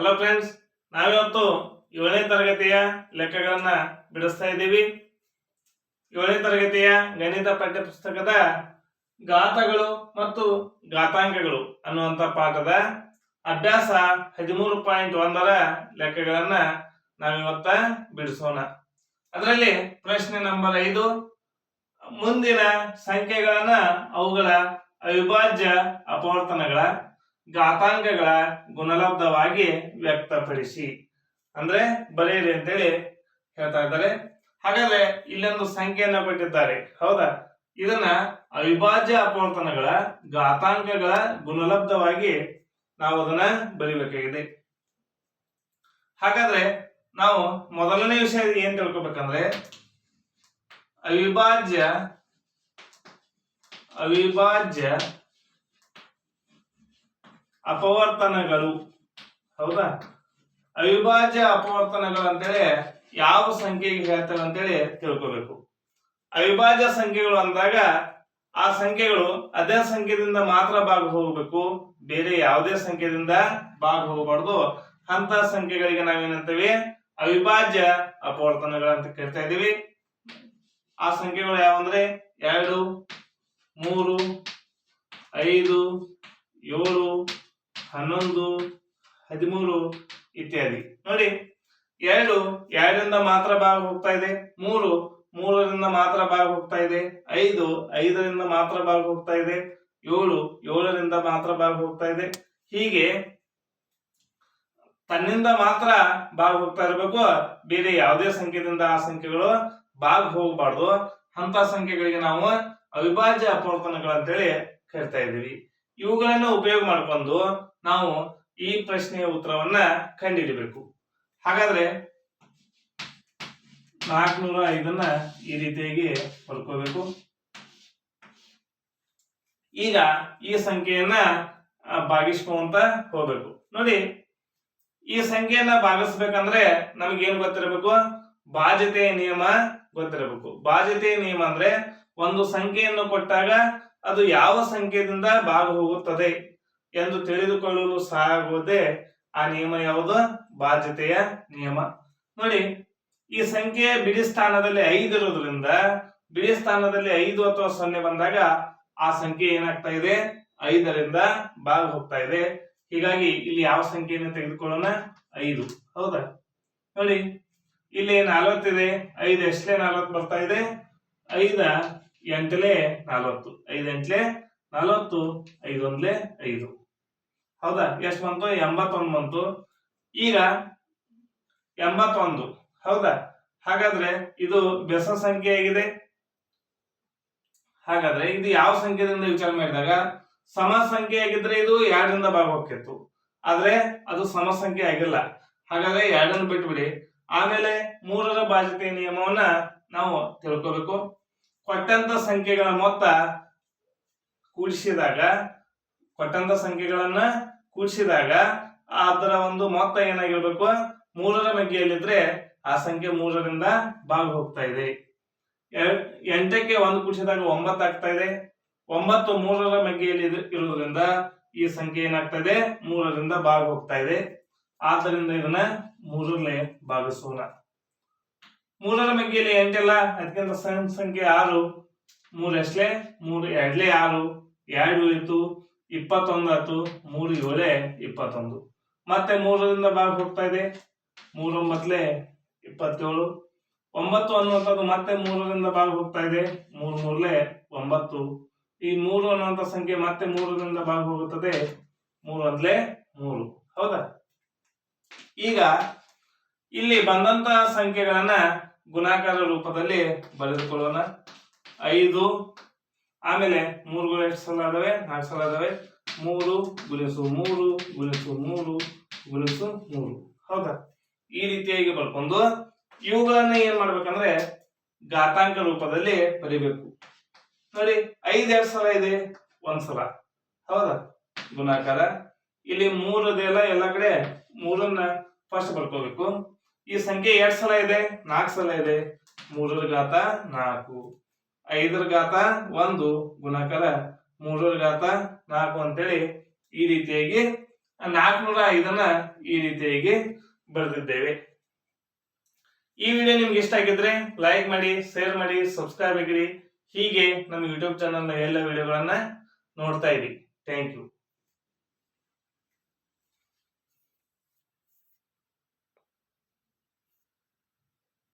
Hello friends ನಾವಿವತ್ತು ಏಳನೇ ತರಗತಿಯ ಲೆಕ್ಕಗಳನ್ನ ಬಿಡಿಸ್ತಾ ಇದ್ದೀವಿ. ಏಳನೇ ತರಗತಿಯ ಗಣಿತ ಪಠ್ಯ ಪುಸ್ತಕದ ಘಾತಗಳು ಮತ್ತು ಘಾತಾಂಕಗಳು ಅನ್ನುವಂಥ ಪಾಠದ ಅಭ್ಯಾಸ ಹದಿಮೂರು ಪಾಯಿಂಟ್ ಒಂದರ ಲೆಕ್ಕಗಳನ್ನ ನಾವಿವತ್ತ ಬಿಡಿಸೋಣ. ಅದರಲ್ಲಿ ಪ್ರಶ್ನೆ ನಂಬರ್ ಐದು, ಮುಂದಿನ ಸಂಖ್ಯೆಗಳನ್ನ ಅವುಗಳ ಅವಿಭಾಜ್ಯ ಅಪವರ್ತನಗಳ ಘಾತಾಂಕಗಳ ಗುಣಲಬ್ಧವಾಗಿ ವ್ಯಕ್ತಪಡಿಸಿ. ಅಂದ್ರೆ ಬರೆಯಿರಿ ಅಂತೇಳಿ ಹೇಳ್ತಾ ಇದ್ದಾರೆ. ಹಾಗಾದ್ರೆ ಇಲ್ಲೊಂದು ಸಂಖ್ಯೆಯನ್ನ ಕೊಟ್ಟಿದ್ದಾರೆ. ಹೌದಾ? ಇದನ್ನ ಅವಿಭಾಜ್ಯ ಅಪವರ್ತನಗಳ ಘಾತಾಂಕಗಳ ಗುಣಲಬ್ಧವಾಗಿ ನಾವು ಅದನ್ನ ಬರಿಬೇಕಾಗಿದೆ. ಹಾಗಾದ್ರೆ ನಾವು ಮೊದಲನೇ ವಿಷಯ ಏನ್ ತಿಳ್ಕೊಬೇಕಂದ್ರೆ, ಅವಿಭಾಜ್ಯ ಅವಿಭಾಜ್ಯ ಅಪವರ್ತನಗಳು. ಹೌದಾ? ಅವಿಭಾಜ್ಯ ಅಪವರ್ತನಗಳು ಅಂತೇಳಿ ಯಾವ ಸಂಖ್ಯೆಗೆ ಹೇಳ್ತೇವೆ ಅಂತೇಳಿ ತಿಳ್ಕೋಬೇಕು. ಅವಿಭಾಜ್ಯ ಸಂಖ್ಯೆಗಳು ಅಂದಾಗ ಆ ಸಂಖ್ಯೆಗಳು ಅದೇ ಸಂಖ್ಯೆದಿಂದ ಮಾತ್ರ ಭಾಗ ಹೋಗಬೇಕು ಬೇರೆ ಯಾವುದೇ ಸಂಖ್ಯೆದಿಂದ ಭಾಗ ಹೋಗಬಾರ್ದು ಅಂತ ಸಂಖ್ಯೆಗಳಿಗೆ ನಾವೇನಂತೇವೆ? ಅವಿಭಾಜ್ಯ ಅಪವರ್ತನಗಳು ಅಂತ ಕರಿತಾ ಇದೀವಿ ಆ ಸಂಖ್ಯೆಗಳು ಯಾವಂದ್ರೆ ಎರಡು, ಮೂರು, ಐದು, ಏಳು ಹನ್ನೊಂದು, ಹದಿಮೂರು ಇತ್ಯಾದಿ. ನೋಡಿ, ಎರಡು, ಎರಡರಿಂದ ಮಾತ್ರ ಭಾಗ ಹೋಗ್ತಾ ಇದೆ, ಮೂರು, ಮೂರರಿಂದ ಮಾತ್ರ ಭಾಗ ಹೋಗ್ತಾ ಇದೆ, ಐದು, ಐದರಿಂದ ಮಾತ್ರ ಭಾಗ ಹೋಗ್ತಾ ಇದೆ, ಏಳು, ಏಳರಿಂದ ಮಾತ್ರ ಭಾಗ ಹೋಗ್ತಾ ಇದೆ. ಹೀಗೆ ತನ್ನಿಂದ ಮಾತ್ರ ಭಾಗ ಹೋಗ್ತಾ ಇರಬೇಕು. ಬೇರೆ ಯಾವುದೇ ಸಂಖ್ಯೆದಿಂದ ಆ ಸಂಖ್ಯೆಗಳು ಭಾಗ ಹೋಗಬಾರ್ದು. ಅಂತ ಸಂಖ್ಯೆಗಳಿಗೆ ನಾವು ಅವಿಭಾಜ್ಯ ಅಪವರ್ತನಗಳಂತೇಳಿ ಕರಿತಾ ಇದ್ದೀವಿ. ಇವುಗಳನ್ನ ಉಪಯೋಗ ಮಾಡಿಕೊಂಡು ನಾವು ಈ ಪ್ರಶ್ನೆಯ ಉತ್ತರವನ್ನ ಕಂಡುಹಿಡಿಬೇಕು ಹಾಗಾದ್ರೆ ನಾಲ್ಕುನೂರ ಐದನ್ನ ಈ ರೀತಿಯಾಗಿ ಬರ್ಕೋಬೇಕು ಈಗ ಈ ಸಂಖ್ಯೆಯನ್ನ ಭಾಗಿಸ್ಕೊಂತ ಹೋಗ್ಬೇಕು. ನೋಡಿ, ಈ ಸಂಖ್ಯೆಯನ್ನ ಭಾಗಿಸ್ಬೇಕಂದ್ರೆ ನಮ್ಗೆ ಏನ್ ಗೊತ್ತಿರಬೇಕು? ಬಾಧ್ಯತೆಯ ನಿಯಮ ಗೊತ್ತಿರಬೇಕು. ಬಾಧ್ಯತೆಯ ನಿಯಮ ಅಂದ್ರೆ ಒಂದು ಸಂಖ್ಯೆಯನ್ನು ಕೊಟ್ಟಾಗ ಅದು ಯಾವ ಸಂಖ್ಯೆಯಿಂದ ಭಾಗ ಹೋಗುತ್ತದೆ ಎಂದು ತಿಳಿದುಕೊಳ್ಳಲು ಸಹಾಯವಾಗುವುದೇ ಆ ನಿಯಮ ಯಾವುದು? ಬಾಧ್ಯತೆಯ ನಿಯಮ. ನೋಡಿ, ಈ ಸಂಖ್ಯೆ ಬಿಡಿ ಸ್ಥಾನದಲ್ಲಿ ಐದು ಇರೋದ್ರಿಂದ ಬಿಡಿ ಸ್ಥಾನದಲ್ಲಿ ಐದು ಅಥವಾ ಸೊನ್ನೆ ಬಂದಾಗ ಆ ಸಂಖ್ಯೆ ಏನಾಗ್ತಾ ಇದೆ? ಐದರಿಂದ ಭಾಗ ಹೋಗ್ತಾ ಇದೆ. ಹೀಗಾಗಿ ಇಲ್ಲಿ ಯಾವ ಸಂಖ್ಯೆಯನ್ನು ತೆಗೆದುಕೊಳ್ಳೋಣ? ಐದು. ಹೌದಾ? ನೋಡಿ, ಇಲ್ಲಿ ನಲವತ್ತಿದೆ. ಐದು ಎಷ್ಟೇ ನಲವತ್ತು ಬರ್ತಾ ಇದೆ? ಐದ. ಎಂಟಲೇ ನಾಲ್ವತ್ತು, ಐದು ಎಂಟ್ಲೆ ನಲವತ್ತು ಐದೊಂದ್ಲೆ ಐದು. ಹೌದಾ? ಎಷ್ಟು ಬಂತು? ಎಂಬತ್ತೊಂದು ಬಂತು. ಈಗ ಎಂಬತ್ತೊಂದು. ಹೌದಾ? ಹಾಗಾದ್ರೆ ಇದು ಬೆಸ ಸಂಖ್ಯೆ ಆಗಿದೆ ಹಾಗಾದ್ರೆ ಇದು ಯಾವ ಸಂಖ್ಯೆದಿಂದ ವಿಚಾರ ಮಾಡಿದಾಗ ಸಮ ಸಂಖ್ಯೆ ಆಗಿದ್ರೆ ಇದು ಎರಡರಿಂದ ಭಾಗ ಹೋಗ್ತಿತ್ತು ಆದ್ರೆ ಅದು ಸಮ ಸಂಖ್ಯೆ ಆಗಿಲ್ಲ. ಹಾಗಾದ್ರೆ ಎರಡನ್ನು ಬಿಟ್ಬಿಡಿ. ಆಮೇಲೆ ಮೂರರ ಬಾಧ್ಯತೆ ನಿಯಮವನ್ನ ನಾವು ತಿಳ್ಕೋಬೇಕು. ಕೊಟ್ಟಂತ ಸಂಖ್ಯೆಗಳ ಮೊತ್ತ ಕೂಡಿಸಿದಾಗ, ಕೊಟ್ಟಂತ ಸಂಖ್ಯೆಗಳನ್ನ ಕೂಡಿಸಿದಾಗ ಅದರ ಒಂದು ಮೊತ್ತ ಏನಾಗಿರ್ಬೇಕು? ಮೂರರ ಮಗ್ಗಿಯಲ್ಲಿದ್ರೆ ಆ ಸಂಖ್ಯೆ ಮೂರರಿಂದ ಭಾಗ ಹೋಗ್ತಾ ಇದೆ. ಎಂಟಕ್ಕೆ ಒಂದು ಕೂಡಿಸಿದಾಗ ಒಂಬತ್ತು ಆಗ್ತಾ ಇದೆ. ಒಂಬತ್ತು ಮೂರರ ಮಗ್ಗಿಯಲ್ಲಿ ಇರು- ಇರುವುದರಿಂದ ಈ ಸಂಖ್ಯೆ ಏನಾಗ್ತಾ ಇದೆ? ಮೂರರಿಂದ ಭಾಗ ಹೋಗ್ತಾ ಇದೆ. ಆದ್ದರಿಂದ ಇದನ್ನ ಮೂರರಲ್ಲೇ ಭಾಗಿಸೋಣ ಮೂರರ ಮಗ್ಗಿಯಲ್ಲಿ ಎಂಟಲ್ಲ? ಅದಕ್ಕಿಂತ ಸಣ್ಣ ಸಂಖ್ಯೆ ಆರು. ಮೂರು ಎಷ್ಟಲೇ? ಮೂರು ಎರಡ್ಲೆ ಆರು. ಎರಡು ಇತ್ತು, ಇಪ್ಪತ್ತೊಂದು ಆಯ್ತು, ಮೂರು ಏಳೆ, ಇಪ್ಪತ್ತೊಂದು. ಮತ್ತೆ ಮೂರರಿಂದ ಭಾಗ ಹೋಗ್ತಾ ಇದೆ. ಮೂರೊಂಬತ್ಲೆ ಇಪ್ಪತ್ತೇಳು. ಒಂಬತ್ತು ಅನ್ನುವಂಥದ್ದು ಮತ್ತೆ ಮೂರರಿಂದ ಭಾಗ ಹೋಗ್ತಾ ಇದೆ. ಮೂರು ಮೂರ್ಲೆ ಒಂಬತ್ತು. ಈ ಮೂರು ಅನ್ನುವಂಥ ಸಂಖ್ಯೆ ಮತ್ತೆ ಮೂರರಿಂದ ಭಾಗ ಹೋಗುತ್ತದೆ. ಮೂರು ಮೂರು. ಹೌದಾ? ಈಗ ಇಲ್ಲಿ ಬಂದಂತ ಸಂಖ್ಯೆಗಳನ್ನ ಗುಣಾಕಾರ ರೂಪದಲ್ಲಿ ಬರೆದುಕೊಳ್ಳೋಣ. ಐದು, ಆಮೇಲೆ ಮೂರುಗಳು ಎಷ್ಟು ಸಲ ಅದಾವೆ ನಾಲ್ಕು ಸಲ ಅದಾವೆ ಮೂರು ಗುಣಿಸು ಮೂರು ಗುಣಿಸು ಮೂರು ಗುಣಿಸು ಮೂರು. ಹೌದಾ? ಈ ರೀತಿಯಾಗಿ ಬರ್ಕೊಂಡು ಇವುಗಳನ್ನ ಏನ್ ಮಾಡ್ಬೇಕಂದ್ರೆ ಘಾತಾಂಕ ರೂಪದಲ್ಲಿ ಬರಿಬೇಕು. ನೋಡಿ, ಐದ್ ಎರಡು ಸಲ ಇದೆ? ಒಂದ್ ಸಲ. ಹೌದಾ? ಗುಣಾಕಾರ. ಇಲ್ಲಿ ಮೂರದೆಲ್ಲ ಎಲ್ಲ ಕಡೆ ಮೂರನ್ನ ಫಸ್ಟ್ ಬರ್ಕೋಬೇಕು. ಈ ಸಂಖ್ಯೆ ಎರಡ್ ಸಲ ಇದೆ, ನಾಲ್ಕು ಸಲ ಇದೆ. ಮೂರರ ಘಾತ ನಾಲ್ಕು. ಐದರ ಘಾತ ಒಂದು ಗುಣಾಕಾರ ಮೂರರ ಘಾತ ನಾಲ್ಕು ಅಂತೇಳಿ ಈ ರೀತಿಯಾಗಿ ನಾಲ್ಕುನೂರ ಐದನ್ನ ಈ ರೀತಿಯಾಗಿ ಬರೆದಿದ್ದೇವೆ. ಈ ವಿಡಿಯೋ ನಿಮ್ಗೆ ಇಷ್ಟ ಆಗಿದ್ರೆ ಲೈಕ್ ಮಾಡಿ, ಶೇರ್ ಮಾಡಿ, ಸಬ್ಸ್ಕ್ರೈಬ್ ಆಗಿರಿ. ಹೀಗೆ ನಮ್ಮ ಯೂಟ್ಯೂಬ್ ಚಾನಲ್ನ ಎಲ್ಲ ವಿಡಿಯೋಗಳನ್ನ ನೋಡ್ತಾ ಇರಿ. Thank you.